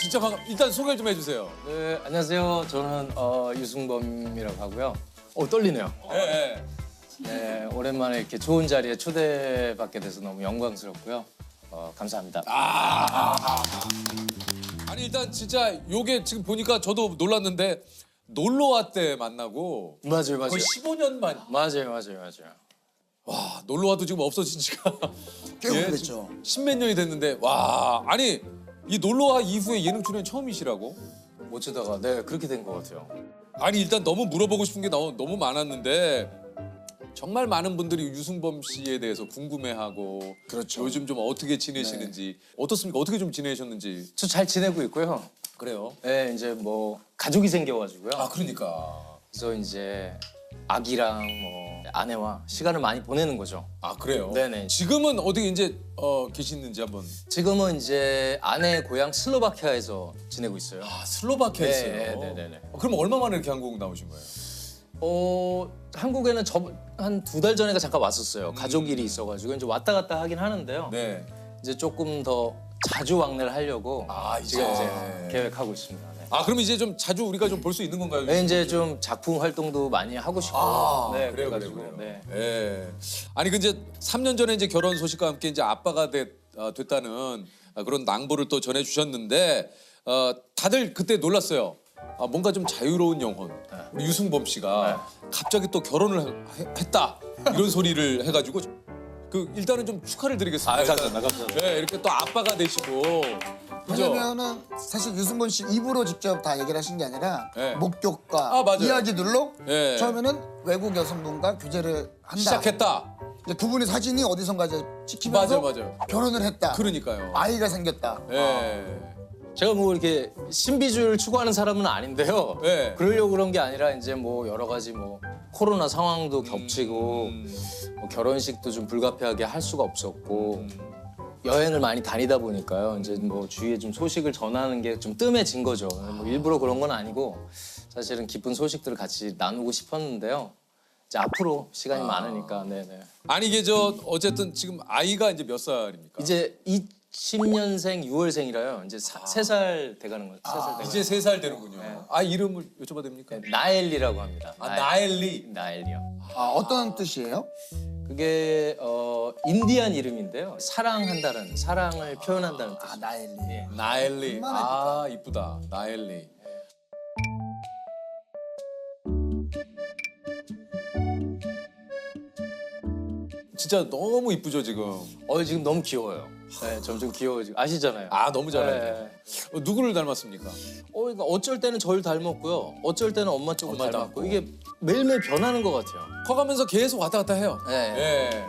진짜 반갑. 일단 소개 좀 해주세요. 네, 안녕하세요. 저는 어, 유승범이라고 하고요. 어, 떨리네요. 예, 예. 네, 오랜만에 이렇게 좋은 자리에 초대받게 돼서 너무 영광스럽고요. 어, 감사합니다. 아니 일단 진짜 요게 지금 보니까 저도 놀랐는데 놀러와 때 만나고 맞아요, 맞아요. 거의 15년 만. 맞아요, 맞아요, 맞아요. 와 놀러 와도 지금 없어진 지가 꽤 예, 오래됐죠. 십몇 년이 됐는데 와 아니 이 놀러와 이후에 예능 출연 처음이시라고? 어쩌다가 네 그렇게 된 것 같아요. 아니 일단 너무 물어보고 싶은 게 너무, 너무 많았는데 정말 많은 분들이 유승범 씨에 대해서 궁금해하고 그렇죠. 요즘 좀 어떻게 지내시는지 어떻습니까? 어떻게 좀 지내셨는지 저 잘 지내고 있고요. 그래요? 네, 이제 뭐 가족이 생겨가지고요. 아 그러니까 그래서 이제 아기랑 뭐 아내와 시간을 많이 보내는 거죠. 아 그래요? 네네. 지금은 어디 이제 어, 계시는지 한번 지금은 이제 아내 고향 슬로바키아에서 지내고 있어요. 아 슬로바키아에 네, 있어요. 네, 네, 네. 어, 그럼 얼마 만에 이렇게 한국 나오신 거예요? 어 한국에는 한두 달 전에가 잠깐 왔었어요. 가족 일이 있어가지고 이제 왔다 갔다 하긴 하는데요. 네. 이제 조금 더 자주 왕래를 하려고 아, 이제. 지금 이제 계획하고 있습니다. 네. 아 그럼 이제 좀 자주 우리가 좀 볼 수 있는 건가요? 네, 이제 좀 작품 활동도 많이 하고 싶고 아, 네, 그래요, 그래요, 그래요. 네. 예. 아니 그 이제 3년 전에 이제 결혼 소식과 함께 이제 아빠가 됐, 어, 됐다는 아, 그런 낭보를 또 전해주셨는데 어, 다들 그때 놀랐어요. 아, 뭔가 좀 자유로운 영혼 우리 유승범 씨가 갑자기 또 결혼을 해- 했다 이런 소리를 해가지고 그 일단은 좀 축하를 드리겠습니다. 아, 감사합니다, 감사합니다. 네, 이렇게 또 아빠가 되시고 그죠? 왜냐면은 사실 유승범 씨 입으로 직접 다 얘기를 하신 게 아니라 네. 목격과 아, 맞아요. 이야기들로 네. 처음에는 외국 여성분과 교제를 한다. 시작했다. 이제 두 분의 사진이 어디선가 이제 찍히면서 맞아요, 맞아요. 결혼을 했다. 그러니까요. 아이가 생겼다. 예. 제가 뭐 이렇게 신비주의를 추구하는 사람은 아닌데요. 네. 그러려고 그런 게 아니라 이제 뭐 여러 가지 뭐 코로나 상황도 겹치고 음. 뭐 결혼식도 좀 불가피하게 할 수가 없었고 여행을 많이 다니다 보니까요. 이제 뭐 주위에 좀 소식을 전하는 게 좀 뜸해진 거죠. 뭐 일부러 그런 건 아니고 사실은 기쁜 소식들을 같이 나누고 싶었는데요. 이제 앞으로 시간이 많으니까 네네. 아니 이게 저 어쨌든 지금 아이가 이제 몇 살입니까? 이제 2000년생 6월생이라요. 이제 세살 돼가는 거죠. 세살 돼가는 이제 세 살 되는군요. 아 이름을 여쭤봐도 됩니까? 네, 나엘리라고 합니다. 아 나엘- 나엘리. 나엘이요. 아, 어떤 뜻이에요? 그게 어 인디안 이름인데요. 사랑한다는 사랑을 표현한다는 뜻. 아, 나엘리. 예. 나엘리. 아 이쁘다. 나엘리. 진짜 너무 이쁘죠 지금. 어 지금 너무 귀여워요. 네, 점점 귀여워지고 아시잖아요. 아 너무 잘하네. 네. 어, 누구를 닮았습니까? 어, 그러니까 어쩔 때는 저를 닮았고요. 어쩔 때는 엄마 쪽을 엄마 닮았고 닮고. 이게 매일매일 변하는 것 같아요. 커가면서 계속 왔다 갔다 해요. 네. 예.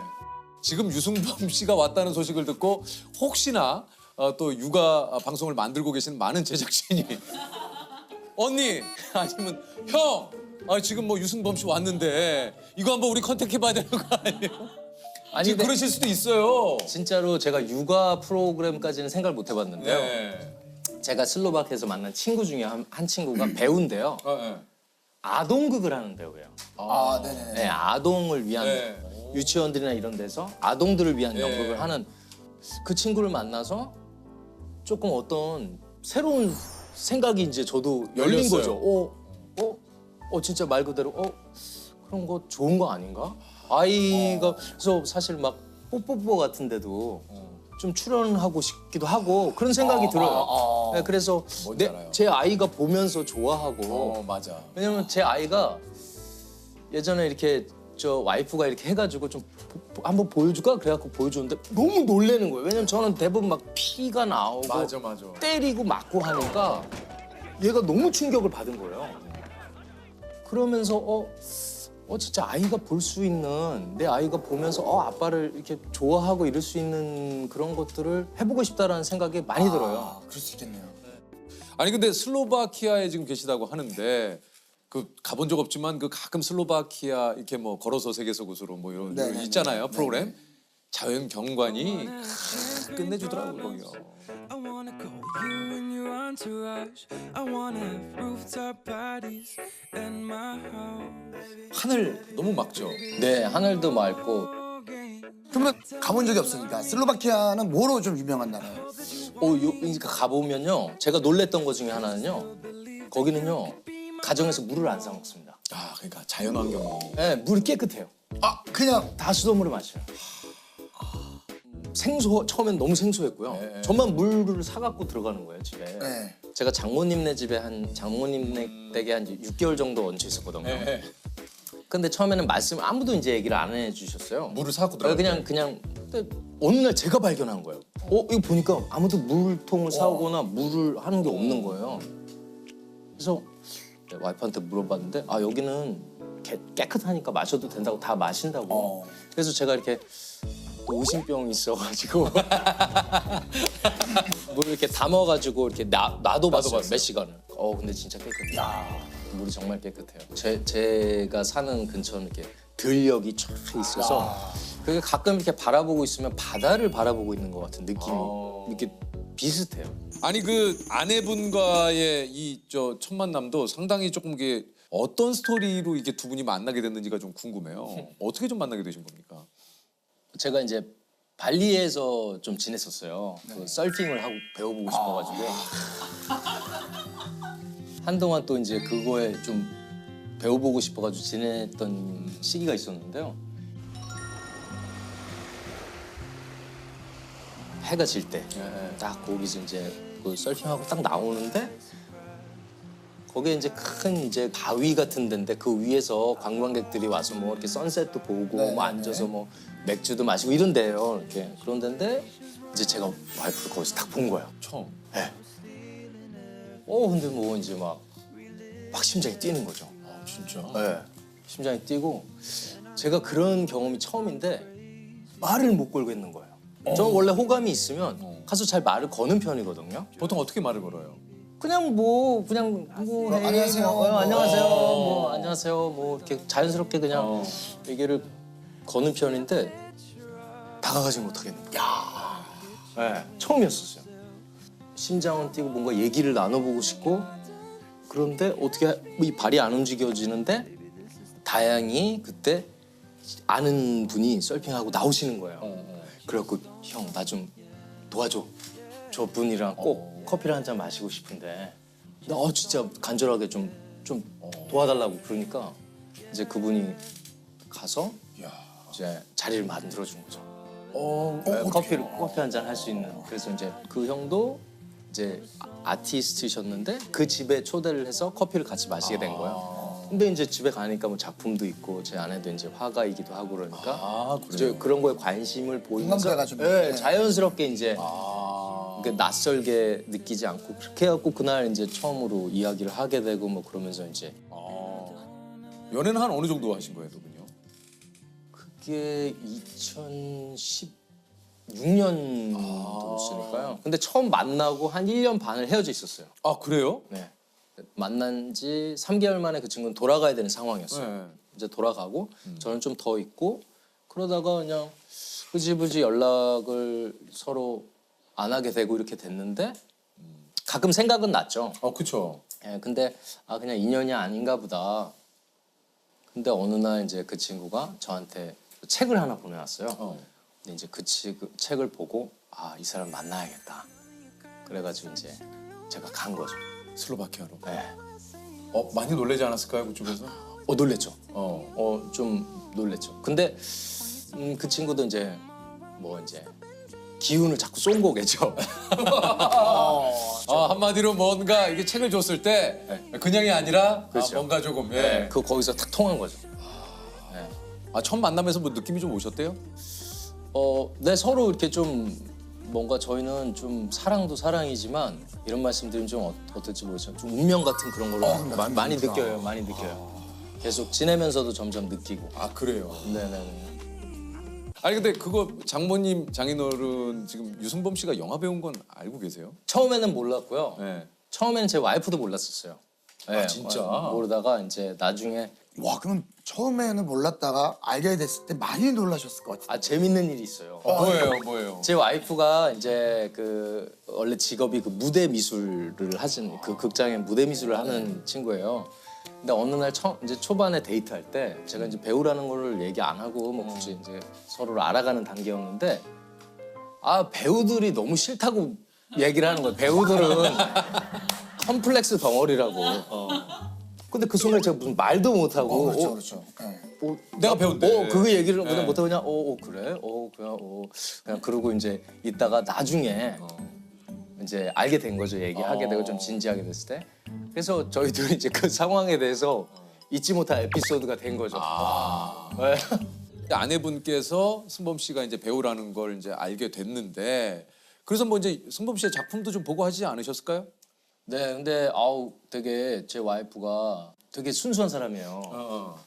지금 유승범 씨가 왔다는 소식을 듣고 혹시나 어, 또 육아 방송을 만들고 계신 많은 제작진이 언니 아니면 형 아, 지금 뭐 유승범 씨 왔는데 이거 한번 우리 컨택해봐야 되는 거 아니에요? 아니 근데 그러실 수도 있어요. 진짜로 제가 육아 프로그램까지는 생각을 못 해봤는데요. 네. 제가 슬로바키아에서 만난 친구 중에 한, 한 친구가 배우인데요. 어, 네. 아동극을 하는 배우예요. 아, 네네. 네, 아동을 위한 네. 유치원들이나 이런 데서 아동들을 위한 네. 연극을 하는 그 친구를 만나서 조금 어떤 새로운 생각이 이제 저도 열린 열렸어요. 거죠. 어, 어, 어, 진짜 말 그대로 어 그런 거 좋은 거 아닌가? 아이가 그래서 사실 막 뽀뽀뽀 같은 데도 좀 출연하고 싶기도 하고 그런 생각이 들어요. 네, 그래서 뭔지 내, 알아요. 제 아이가 보면서 좋아하고 어 맞아. 왜냐면 제 아이가 예전에 이렇게 저 와이프가 이렇게 해가지고 좀 보- 보- 한번 보여줄까 그래갖고 보여줬는데 너무 놀래는 거예요. 왜냐면 저는 대부분 막 피가 나오고 맞아 맞아. 때리고 맞고 하니까 얘가 너무 충격을 받은 거예요. 그러면서 어, 어 진짜 아이가 볼 수 있는 내 아이가 보면서 어 아빠를 이렇게 좋아하고 이럴 수 있는 그런 것들을 해보고 싶다라는 생각이 많이 들어요. 아, 그럴 수 있겠네요. 아니 근데 슬로바키아에 지금 계시다고 하는데 그 가본 적 없지만 그 가끔 슬로바키아 이렇게 뭐 걸어서 세계서 곳으로 뭐 이런 이런 네네네. 있잖아요 프로그램 자연 경관이 크, 끝내주더라고요 거기요. I wanna you and entourage. I wanna have rooftop parties in my house. 하늘 너무 막죠. 네 하늘도 맑고. 그러면 가본 적이 없으니까 슬로바키아는 뭐로 좀 유명한 나라예요? 어, 요, 그러니까 가보면요. 제가 놀랬던 것 중에 하나는요. 거기는요. 가정에서 물을 안 사 먹습니다. 아 그러니까 자연환경이. 네, 물이 깨끗해요. 아 그냥 다 수돗물을 마셔요. 생소 처음엔 너무 생소했고요. 네. 저만 물을 사갖고 들어가는 거예요 집에. 네. 제가 장모님네 집에 한 장모님네 댁에 한 6개월 정도 얹혀 있었거든요. 네. 근데 처음에는 말씀 아무도 이제 얘기를 안 해주셨어요. 물을 사갖고 들어갈 그냥 그냥 근데 어느 날 제가 발견한 거예요. 어 이거 보니까 아무도 물통을 사오거나 물을 하는 게 없는 거예요. 그래서 와이프한테 물어봤는데 아 여기는 깨, 깨끗하니까 마셔도 된다고 다 마신다고. 어. 그래서 제가 이렇게 또 의심병이 있어가지고 물 이렇게 담아가지고 이렇게 놔, 놔도 봤어요. 몇 시간을. 어 근데 진짜 깨끗해요. 물이 정말 깨끗해요. 제, 제가 사는 근처는 이렇게 들녘이 쫙 있어서 그게 가끔 이렇게 바라보고 있으면 바다를 바라보고 있는 것 같은 느낌이 어. 이렇게 비슷해요. 아니 그 아내분과의 이 저 첫 만남도 상당히 조금 이게 어떤 스토리로 이게 두 분이 만나게 됐는지가 좀 궁금해요. 어떻게 좀 만나게 되신 겁니까? 제가 이제 발리에서 좀 지냈었어요. 그 서핑을 하고 배워보고 싶어가지고. 한동안 또 이제 그거에 좀 배워보고 싶어가지고 지냈던 시기가 있었는데요. 해가 질 때 딱 거기서 이제 그 서핑하고 딱 나오는데 거기에 이제 큰 이제 바위 같은 데인데 그 위에서 관광객들이 와서 뭐 이렇게 선셋도 보고 네, 뭐 네, 앉아서 뭐 맥주도 마시고 이런 데요 이렇게 그런 데인데 이제 제가 와이프를 거기서 딱 본 거예요. 처음. 예. 어 근데 뭐 이제 막 막 심장이 뛰는 거죠. 아 진짜. 예. 심장이 뛰고 제가 그런 경험이 처음인데 말을 못 걸겠는 거예요. 저는 원래 호감이 있으면 가서 잘 말을 거는 편이거든요. 보통 어떻게 말을 걸어요? 그냥 뭐 그냥 뭐 어, 안녕하세요. 뭐, 어, 뭐. 안녕하세요 어. 뭐 안녕하세요 뭐 이렇게 자연스럽게 그냥 어. 얘기를 거는 편인데 다가가지 못하겠는 거예요. 네, 처음이었었어요. 심장은 뛰고 뭔가 얘기를 나눠보고 싶고 그런데 어떻게 이 발이 안 움직여지는데 다행히 그때 아는 분이 서핑하고 나오시는 거예요. 어, 그래갖고 형 나 좀 도와줘. 저 분이랑 꼭 어. 커피를 한 잔 마시고 싶은데 나 어, 진짜 간절하게 좀 좀 도와달라고 그러니까 이제 그분이 가서 야. 이제 자리를 만들어 준 거죠. 어. 네, 커피를 커피 한 잔 할 수 있는. 그래서 이제 그 형도 이제 아- 아티스트셨는데 그 집에 초대를 해서 커피를 같이 마시게 된 거예요. 근데 이제 집에 가니까 뭐 작품도 있고 제 아내도 이제 화가이기도 하고 그러니까 아 이제 그래요. 그런 거에 관심을 보이면서 공감대가 좀 예, 있네. 자연스럽게 이제 아. 그러니까 낯설게 느끼지 않고 그렇게 해갖고 그날 이제 처음으로 이야기를 하게 되고 뭐 그러면서 이제 아. 연애는 한 어느 정도 하신 거예요, 두? 그게 2016년도였으니까요. 근데 처음 만나고 한 1년 반을 헤어져 있었어요. 아 그래요? 네. 만난 지 3개월 만에 그 친구는 돌아가야 되는 상황이었어요. 네. 이제 돌아가고 저는 좀 더 있고 그러다가 그냥 흐지부지 연락을 서로 안 하게 되고 이렇게 됐는데 가끔 생각은 났죠. 어 그쵸. 예, 근데 아 그냥 인연이 아닌가 보다. 근데 어느 날 이제 그 친구가 저한테 책을 하나 보내왔어요. 어. 근데 이제 그 치- 그 책을 보고 아 이 사람 만나야겠다. 그래가지고 이제 제가 간 거죠. 슬로바키아로. 예. 어 많이 놀라지 않았을까요, 그쪽에서? 어 놀랬죠. 어. 어좀 놀랬죠. 근데 음, 그 친구도 이제 뭐 이제 기운을 자꾸 쏜 거겠죠. 아 한마디로 뭔가 이게 책을 줬을 때 그냥이 아니라 그렇죠. 아, 뭔가 조금 예. 그 거기서 탁 통한 거죠. 아 처음 만나면서 뭐 느낌이 좀 오셨대요? 어, 네 서로 이렇게 좀 뭔가 저희는 좀 사랑도 사랑이지만 이런 말씀드리면 좀 어, 어떨지 모르지만 좀 운명 같은 그런 걸로 마- 많이 느껴요, 많이 느껴요. 계속 지내면서도 점점 느끼고. 아 그래요. 네네네. 아니 근데 그거 장모님 장인어른 지금 유승범 씨가 영화 배운 건 알고 계세요? 처음에는 몰랐고요. 네. 처음에는 제 와이프도 몰랐었어요. 네, 진짜? 모르다가 이제 나중에 와 그럼 처음에는 몰랐다가 알게 됐을 때 많이 놀라셨을 것 같아요. 아 재밌는 일이 있어요. 어, 뭐예요, 뭐예요? 제 와이프가 이제 그 원래 직업이 그 무대 미술을 하신 그 극장에 무대 미술을 하는 친구예요. 근데 어느 날 처음 이제 초반에 데이트할 때 제가 이제 배우라는 거를 얘기 안 하고 뭐 굳이 이제 서로를 알아가는 단계였는데 아 배우들이 너무 싫다고 얘기를 하는 거예요. 배우들은 컴플렉스 덩어리라고. 어. 근데 그 순간에 제가 무슨 말도 못 하고 어, 그렇죠, 어, 그렇죠. 예. 어, 내가 배운데. 어, 그 얘기를 그냥 네. 못하고 그냥 어, 어 그래? 어 그냥 어 그냥 그러고 이제 있다가 나중에 이제 알게 된 거죠. 얘기하게 되고 좀 진지하게 됐을 때. 그래서 저희 둘이 이제 그 상황에 대해서 잊지 못할 에피소드가 된 거죠. 네. 아내분께서 승범 씨가 이제 배우라는 걸 이제 알게 됐는데 그래서 뭐 이제 승범 씨의 작품도 좀 보고 하지 않으셨을까요? 네, 근데 아우 되게 제 와이프가 되게 순수한 사람이에요.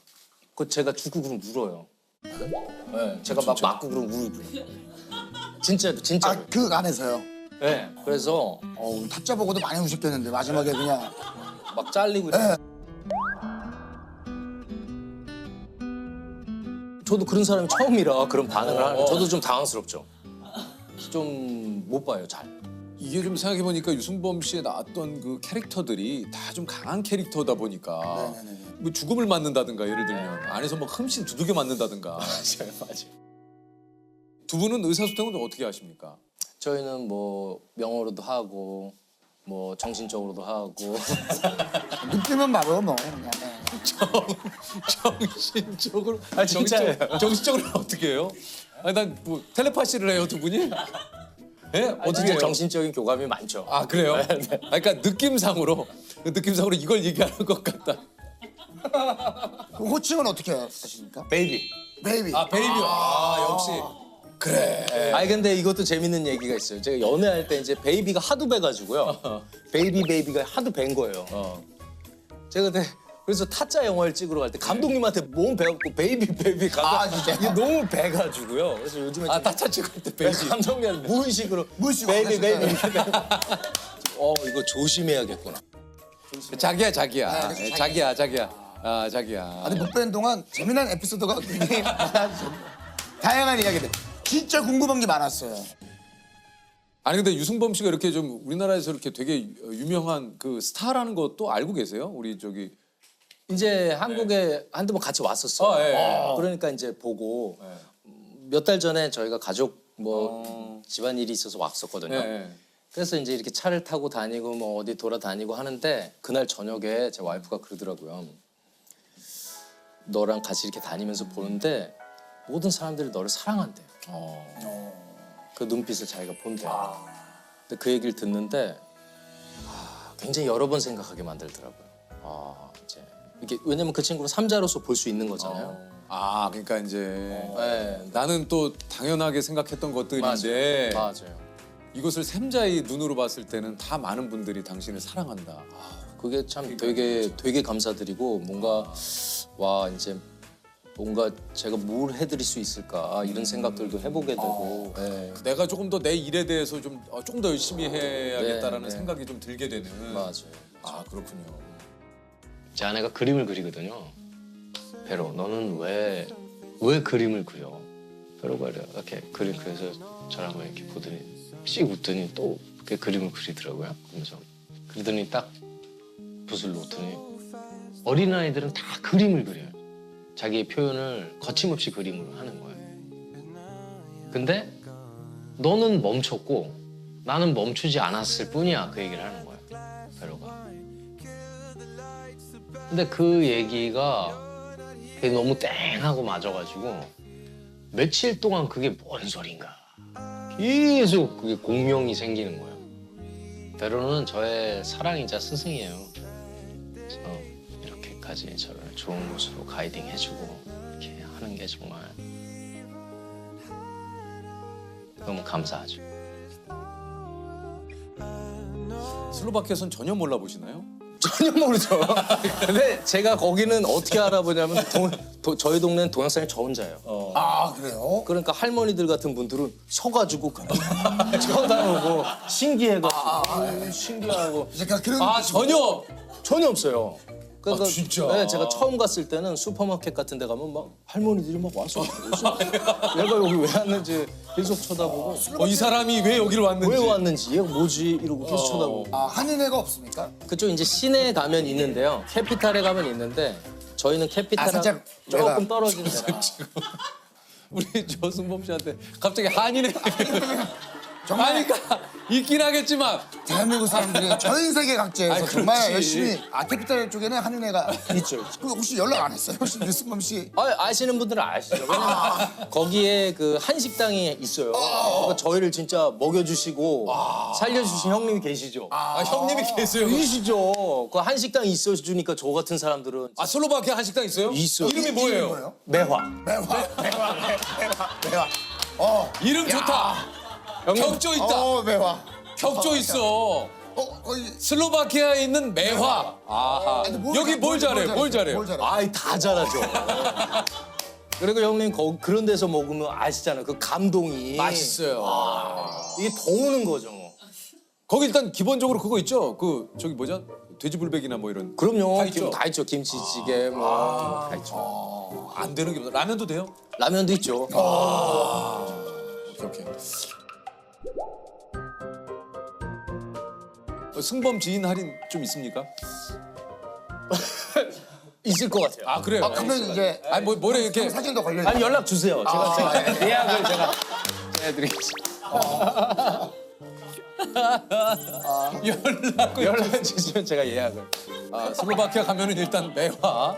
그 제가 죽고 그러면 울어요. 네, 제가 막 맞고 그러면 울고요. 진짜로 진짜로. 아, 그 안에서요. 네, 그래서 어우, 타짜 보고도 많이 우셨겠는데 마지막에 그냥 막 잘리고 이래. 저도 그런 사람이 처음이라 그런 반응을 하는 거 저도 좀 당황스럽죠. 좀 못 봐요, 잘. 이게 좀 생각해 보니까 유승범 씨에 나왔던 그 캐릭터들이 다 좀 강한 캐릭터다 보니까 네네네. 뭐 죽음을 맞는다든가 예를 들면 안에서 막 흠씬 두들겨 맞는다든가 맞아요, 맞아요. 두 분은 의사소통은 어떻게 하십니까? 저희는 뭐 명어로도 하고 뭐 정신적으로도 하고 느낌은 바로 뭐 그냥 예. 정신적으로 아, 진짜예요. 정신- 정신적으로 어떻게 해요? 아니 난뭐 텔레파시를 해요 두 분이? 예? 어떻게 어떻게 해요? 정신적인 교감이 많죠. 아 그래요? 아, 그러니까 느낌상으로 그 느낌상으로 이걸 얘기하는 것 같다. 그 호칭은 어떻게 하십니까? 베이비. 베이비. 아 베이비 아 역시 그래. 아니 근데 이것도 재밌는 얘기가 있어요. 제가 연애할 때 이제 베이비가 하도 배가지고요. 베이비 베이비가 하도 밴 거예요. 어. 제가 그때 그래서 타짜 영화를 찍으러 갈 때 감독님한테 몸 배웠고 베이비 베이비 감독 아, 진짜? 이게 너무 배가지고요. 그래서 요즘에 아좀 타짜 찍을 때 베이비. 감독님한테 무의식으로 무의식으로 베이비 베이비 하셨어요. 어 이거 조심해야겠구나. 자기야 자기야 아, 예, 자기야 자기야 아 자기야. 아니 못뵌 동안 재미난 에피소드가 굉장히. 다양한 이야기들. 진짜 궁금한 게 많았어요. 아니 근데 유승범 씨가 이렇게 좀 우리나라에서 이렇게 되게 유명한 그 스타라는 것도 알고 계세요? 우리 저기 이제 한국에 한두 번 같이 왔었어요. 아, 예, 예. 그러니까 이제 보고 몇 달 전에 저희가 가족 뭐 어. 집안 일이 있어서 왔었거든요. 예. 그래서 이제 이렇게 차를 타고 다니고 뭐 어디 돌아다니고 하는데 그날 저녁에 제 와이프가 그러더라고요. 너랑 같이 이렇게 다니면서 보는데 모든 사람들이 너를 사랑한대요. 그 눈빛을 자기가 본대요. 근데 그 얘기를 듣는데 아, 굉장히 여러 번 생각하게 만들더라고요. 아, 이제 이게 왜냐면 그 친구를 삼자로서 볼 수 있는 거잖아요. 아 그러니까 이제 네, 나는 또 당연하게 생각했던 것들인데 맞아요. 이것을 샘자의 눈으로 봤을 때는 다 많은 분들이 당신을 사랑한다. 그게 참 되게 되게 감사드리고 뭔가 와 이제 뭔가 제가 뭘 해드릴 수 있을까 이런 생각들도 해보게 되고 예, 내가 조금 더 내 일에 대해서 좀 어, 조금 더 열심히 해야겠다라는 네, 네. 생각이 좀 들게 되는. 맞아요. 아 그렇군요. 제 아내가 그림을 그리거든요. 베로 너는 왜 왜 그림을 그려? 베로가 이렇게 그림 그려서 저랑 이렇게 보더니 씩 웃더니 또 이렇게 그림을 그리더라고요. 그러면서 그러더니 딱 붓을 놓더니 어린 아이들은 다 그림을 그려요. 자기의 표현을 거침없이 그림으로 하는 거예요. 근데 너는 멈췄고 나는 멈추지 않았을 뿐이야 그 얘기를 하는 거예요. 근데 그 얘기가 그게 너무 땡하고 맞아가지고 며칠 동안 그게 뭔 소린가 계속 그게 공명이 생기는 거예요. 베로는 저의 사랑이자 스승이에요. 그래서 이렇게까지 저를 좋은 곳으로 가이딩 해주고 이렇게 하는 게 정말 너무 감사하죠. 슬로바키아선 전혀 몰라 보시나요? 전혀 모르죠. 근데 제가 거기는 어떻게 알아보냐면 동- 도- 저희 동네는 동양 사람이 저 혼자예요. 아 그래요? 그러니까 할머니들 같은 분들은 서가지고 그냥 쳐다보고 신기해가지고 아, 신기하고 그러니까 그런 아 전혀. 전혀 없어요. 그러니까 아, 진짜? 네, 제가 처음 갔을 때는 슈퍼마켓 같은 데 가면 막 할머니들이 막 와서. 내가 여기 왜 왔는지 계속 쳐다보고. 어, 이 사람이 왜 여기를 왔는지. 왜 왔는지 얘가 뭐지? 이러고 계속 쳐다보고. 아 한인회가 없습니까? 그쪽 이제 시내에 가면 있는데요. 캐피탈에 가면 있는데 저희는 아, 캐피탈하고 살짝 조금 내가- 떨어진 데라 우리 조승범 씨한테 갑자기 한인의 정말 아니까 있긴 하겠지만 대한민국 사람들이 전 세계 각지에서 아이, 정말 그렇지. 열심히 아 캐피탈 쪽에는 한인회가 있죠 있죠 그 혹시 연락 안 했어요? 혹시 류승범 씨? 아, 아시는 분들은 아시죠. 왜냐면 거기에 그 한식당이 있어요. 그러니까 저희를 진짜 먹여주시고 살려주신 형님이 계시죠. 아, 형님이 계세요. 계시죠. 그 한식당이 있어주니까 저 같은 사람들은 아 슬로바키아 한식당 있어요? 있어요. 이름이 뭐예요? 뭐예요? 매화. 매화 매화 매화 매화 어 이름 좋다. 격조 있다. 어, 매화 격조 있어. 어 거의 슬로바키아에 있는 매화. 아하. 아니, 뭘 여기 잘- 뭘 잘해? 뭘 잘해? 뭘 잘해? 아이 다 잘하죠. 그리고 형님 거, 그런 데서 먹으면 아시잖아요. 그 감동이 맛있어요. 이게 더 오는 거죠. 뭐. 거기 일단 기본적으로 그거 있죠. 그 저기 뭐죠? 돼지불백이나 뭐 이런. 그럼요. 다 김- 있죠? 다 있죠. 김치찌개 뭐 다 있죠. 안 되는 게 라면도 돼요? 라면도 있죠. 오케이 오케이. 승범 지인 할인 좀 있습니까? 있을 것 같아요. 아 그래요. 아 그러면 이제 아니 뭐 뭐래 이렇게 사진도 걸려 아니 연락 주세요. 제가, 제가 예약을 제가 해드리겠습니다. 연락 연락 주시면 제가 예약을. 아, 슬로바키아 가면은 일단 매화